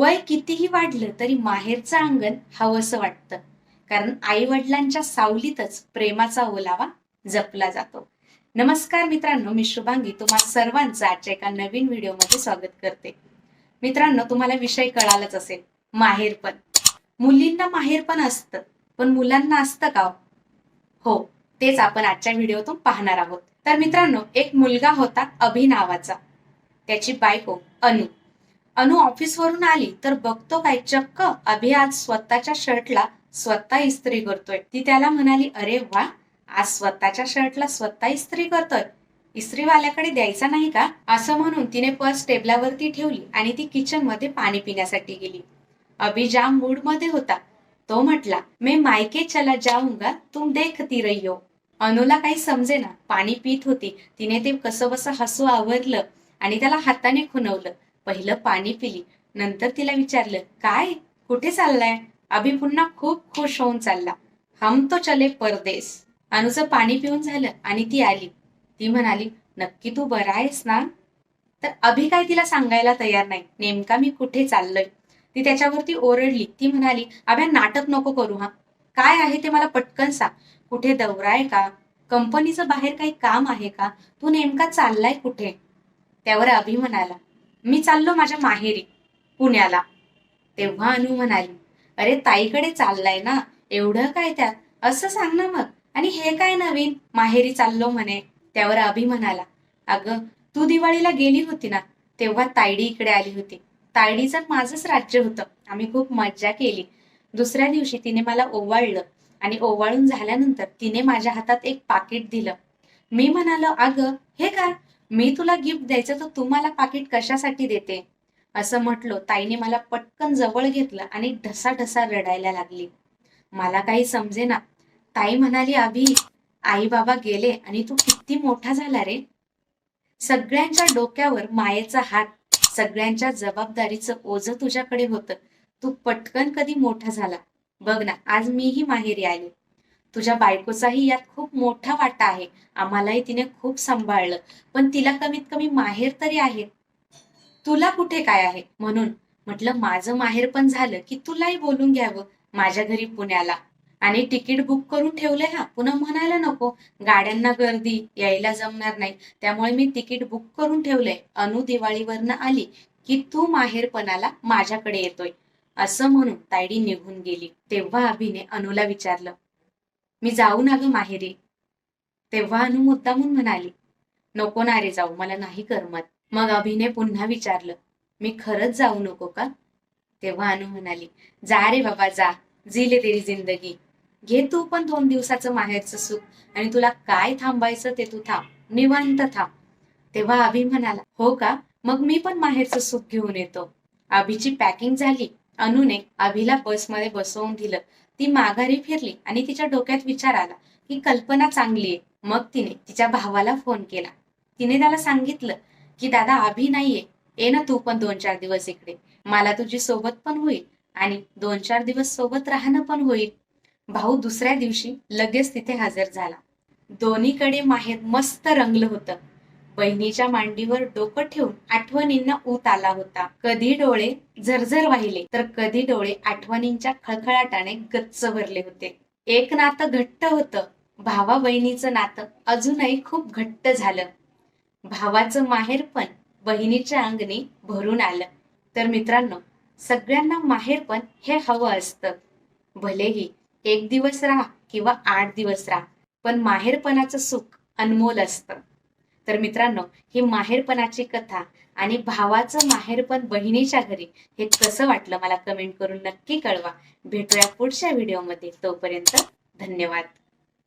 वय कितीही वाढलं तरी माहेरचं अंगण हवंसं वाटतं. कारण आई वडिलांच्या सावलीतच प्रेमाचा ओलावा जपला जातो. नमस्कार मित्रांनो मी शुभांगी. तुम्हा सर्वांचं आजच्या एका नवीन व्हिडिओमध्ये स्वागत करते. मित्रांनो तुम्हाला विषय कळालाच असेल माहेरपण मुलींना माहेरपण असतं पण मुलांना असतं का हो? हो? तेच आपण आजच्या व्हिडिओतून पाहणार आहोत. तर मित्रांनो एक मुलगा होता अभि नावाचा त्याची बायको अनु. अनु ऑफिसवरून आली तर बघतो काय चक्क अभि आज स्वतःच्या शर्टला स्वतः इस्त्री करतोय. ती त्याला म्हणाली अरे वा आज स्वतःच्या शर्टला स्वतः इस्त्री करतोय. इस्त्रीवाल्याकडे द्यायचा नाही का? असं म्हणून तिने पर्स टेबलावरती ठेवली आणि ती किचनमध्ये पाणी पिण्यासाठी गेली. अभि जाम मूडमध्ये होता. तो म्हटला मी मायके चला जाऊंगा तुम देखती रहियो. अनुला काही समजेना पाणी पित होती. तिने ते कसं बसं हसू आवरलं आणि त्याला हाताने खुनवलं पहिलं पाणी पिली. नंतर तिला विचारलं काय? कुठे चाललाय? अभि पुन्हा खूप खुश होऊन चालला. हम तो चले परदेस. अनुचं पाणी पिऊन झालं आणि ती आली. ती म्हणाली नक्की तू बरा आहेस ना? तर अभि काय तिला सांगायला तयार नाही. नेमका मी कुठे चाललोय? ती त्याच्यावरती ओरडली. ती म्हणाली अभ्या नाटक नको करू हा. काय आहे ते मला पटकन सांग. कुठे दौरा आहे का? कंपनीचं बाहेर काही काम आहे का? तू नेमका चाललाय कुठे? त्यावर अभि म्हणाला मी चाललो माझ्या माहेरी पुण्याला. तेव्हा अनु म्हणाली अरे ताईकडे चाललाय ना एवढं काय त्यात? असं सांग ना मग. आणि हे काय नवीन? माहेरी चाललो म्हणे. त्यावर अभि म्हणाला अगं तू दिवाळीला गेली होती ना तेव्हा तायडी इकडे आली होती. तायडीचं माझंच राज्य होतं. आम्ही खूप मज्जा केली. दुसऱ्या दिवशी तिने मला ओवाळलं आणि ओवाळून झाल्यानंतर तिने माझ्या हातात एक पाकिट दिलं. मी म्हणालो अगं हे काय? मी तुला गिफ्ट द्यायचं तर तू मला पाकिट कशासाठी देते? असं म्हटलो ताईने मला पटकन जवळ घेतलं आणि ढसा ढसा रडायला लागली. मला काही समजेना. ताई म्हणाली अभि आई बाबा गेले आणि तू किती मोठा झाला रे? सगळ्यांच्या डोक्यावर मायेचा हात सगळ्यांच्या जबाबदारीचं ओझं तुझ्याकडे होतं. तू पटकन कधी मोठा झाला. बघ ना आज मीही माहेरी आली. तुझ्या बायकोचाही यात खूप मोठा वाटा आहे. आम्हालाही तिने खूप सांभाळलं. पण तिला कमीत कमी माहेर तरी आहे. तुला कुठे काय आहे? म्हणून म्हटलं माझं माहेर पण झालं की तुलाही बोलून घ्यावं माझ्या घरी पुण्याला. आणि तिकीट बुक करून ठेवलंय हा. पुन्हा म्हणायला नको. गाड्यांना गर्दी यायला जमणार नाही. त्यामुळे मी तिकीट बुक करून ठेवलंय. अनु दिवाळीवरनं आली की तू माहेरपणाला माझ्याकडे येतोय. असं म्हणून तायडी निघून गेली. तेव्हा अभिने अनुला विचारलं मी जाऊ ना ग माहेरी. तेव्हा अनु मुद्दामून म्हणाली नको ना रे जाऊ मला नाही करमत. मग अभिने पुन्हा विचारलं मी खरंच जाऊ नको का? तेव्हा अनु म्हणाली जा रे बाबा जा. जिले तेरी जिंदगी. घे तू पण दोन दिवसाचं माहेरचं सुख आणि तुला काय थांबायचं ते तू थांब. निवांत थांब. तेव्हा अभि म्हणाला हो का? मग मी पण माहेरचं सुख घेऊन येतो. अभिची पॅकिंग झाली. अनुने अभिला बसमध्ये बसवून दिलं. ती माघारी फिरली आणि तिच्या डोक्यात विचार आला की कल्पना चांगली आहे. मग तिने तिच्या भावाला फोन केला. तिने त्याला सांगितलं की दादा अभि नाहीये. ये ना तू पण दोन चार दिवस इकडे. मला तुझी सोबत पण होईल आणि दोन चार दिवस सोबत राहणं पण होईल. भाऊ दुसऱ्या दिवशी लगेच तिथे हजर झाला. दोन्हीकडे माहेर मस्त रंगलं होतं. बहिणीच्या मांडीवर डोकं ठेवून आठवणींना ऊत आला होता. कधी डोळे झरझर वाहिले तर कधी डोळे आठवणींच्या खळखळाटाने गच्च भरले होते. एक नातं घट्ट होतं. भावा बहिणीचं नातं अजूनही खूप घट्ट झालं. भावाचं माहेर पण बहिणीच्या अंगणी भरून आलं. तर मित्रांनो सगळ्यांना माहेर पण हे हवं असतं. भलेही एक दिवस राहा किंवा आठ दिवस राहा पण माहेरपणाचं सुख अनमोल असतं. तर मित्रांनो ही माहेरपणाची कथा आणि भावाचं माहेरपण बहिणीच्या घरी हे कसं वाटलं मला कमेंट करून नक्की कळवा. भेटूया पुढच्या व्हिडिओमध्ये तोपर्यंत धन्यवाद.